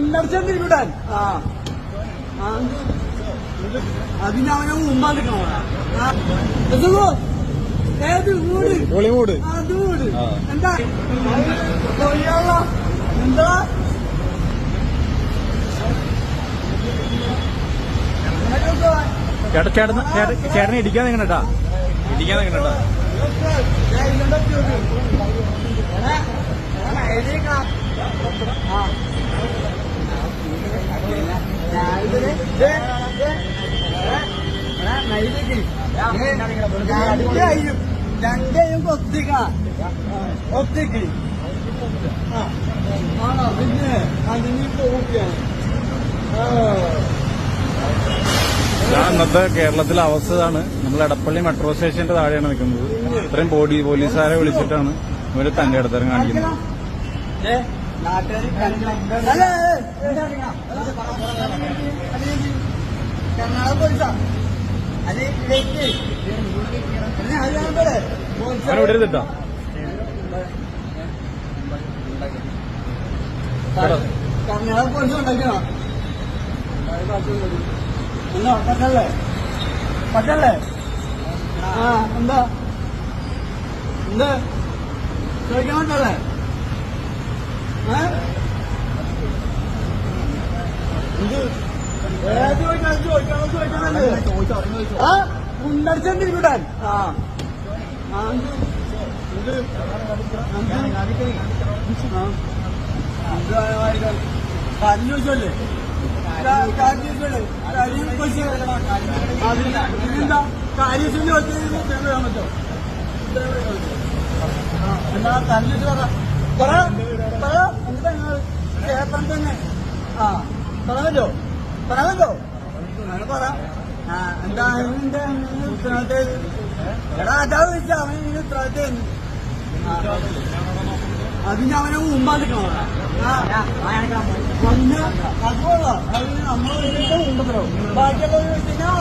ഉണ്ടടിച്ചോണ്ടിരിക്കൂടാൻ വിടാൻ ആ. അതിന് അവനെ മുമ്പാ നിൽക്കണോ ഏത് വീട്? ഹോളിവുഡ്. അത് വീട്? ആ. എന്താ? എന്താ ചേട്ടൻ ചേട്ടനെ ഇടിക്കാൻ നിങ്ങണട്ടാ ഇടിക്കാൻ നിങ്ങണട്ടാ രണ്ടേയും ഒത്തിക്ക ആണോ പിന്നെ അതിന് പോവുകയാണ് ആ ഞാൻ ഇന്നത്തെ കേരളത്തിലെ അവസ്ഥയാണ് നമ്മൾ എടപ്പള്ളി മെട്രോ സ്റ്റേഷന്റെ താഴെയാണ് നിൽക്കുന്നത്. ഇത്രയും ബോഡി പോലീസുകാരെ വിളിച്ചിട്ടാണ് ഇവർ തന്റെ അടുത്തരം കാണിക്കുന്നത്. കർണാടക പോലീസാ. അത് അവനെ വിടരുതിട്ടാ കർണാടക പോലീസ് ഉണ്ടാക്കണോ എന്താ പറ്റല്ലേ? പറ്റല്ലേ? ആ എന്താ? എന്ത്? ചോദിക്കാൻ പറ്റല്ലേ? ഏത് ചോദിക്കണം ചോദിക്കണം ചോദിക്കണം ആ? ഉണ്ടടിച്ചോണ്ടിരിക്കൂടാൻ ആ. ആ കാര്യം ചോദിച്ചല്ലേ കാര്യം ചോദിച്ചല്ലേ കാര്യം പിന്നെന്താ കാര്യം ചോദിച്ചാൽ പറ്റോ എന്താ തല്ലിട്ട് പറ. പറ. കേട്ടം തന്നെ ആ പറഞ്ഞല്ലോ പറഞ്ഞല്ലോ അങ്ങനെ പറ ആ എന്താ നിന്റെ ഉത്തരവാദിത്തം എടാ അതാ വിളിച്ച അവൻ ഇതിന് ഉത്തരവാദിത്തം അതിന് അവനെ വന്ന് അതുകൊള്ള. അതിന് ഇതിന്റെ മുമ്പത്തരോ ബാക്കിയുള്ളവർ വെച്ചാൽ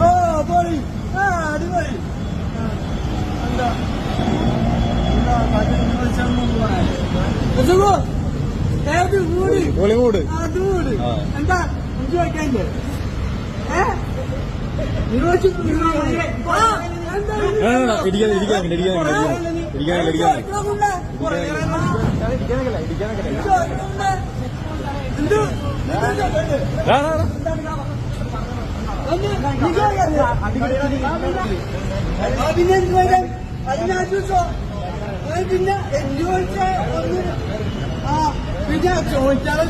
ഓ പോളി ആ അടിപൊളി ആ, എന്താ എന്താ ബാക്കി വെച്ചാൽ മുമ്പ് പറയാൻ ഏത് ആ. എന്താ? ചോദിക്കാനില്ലേ ഇടിക്കാൻ ഇടിക്കാൻ ഇടിക്കാൻ ഇടിക്കാൻ ഇടിക്കാൻ പിന്നെ ഒന്ന്. ആ പിന്നെ ചോദിച്ചാൽ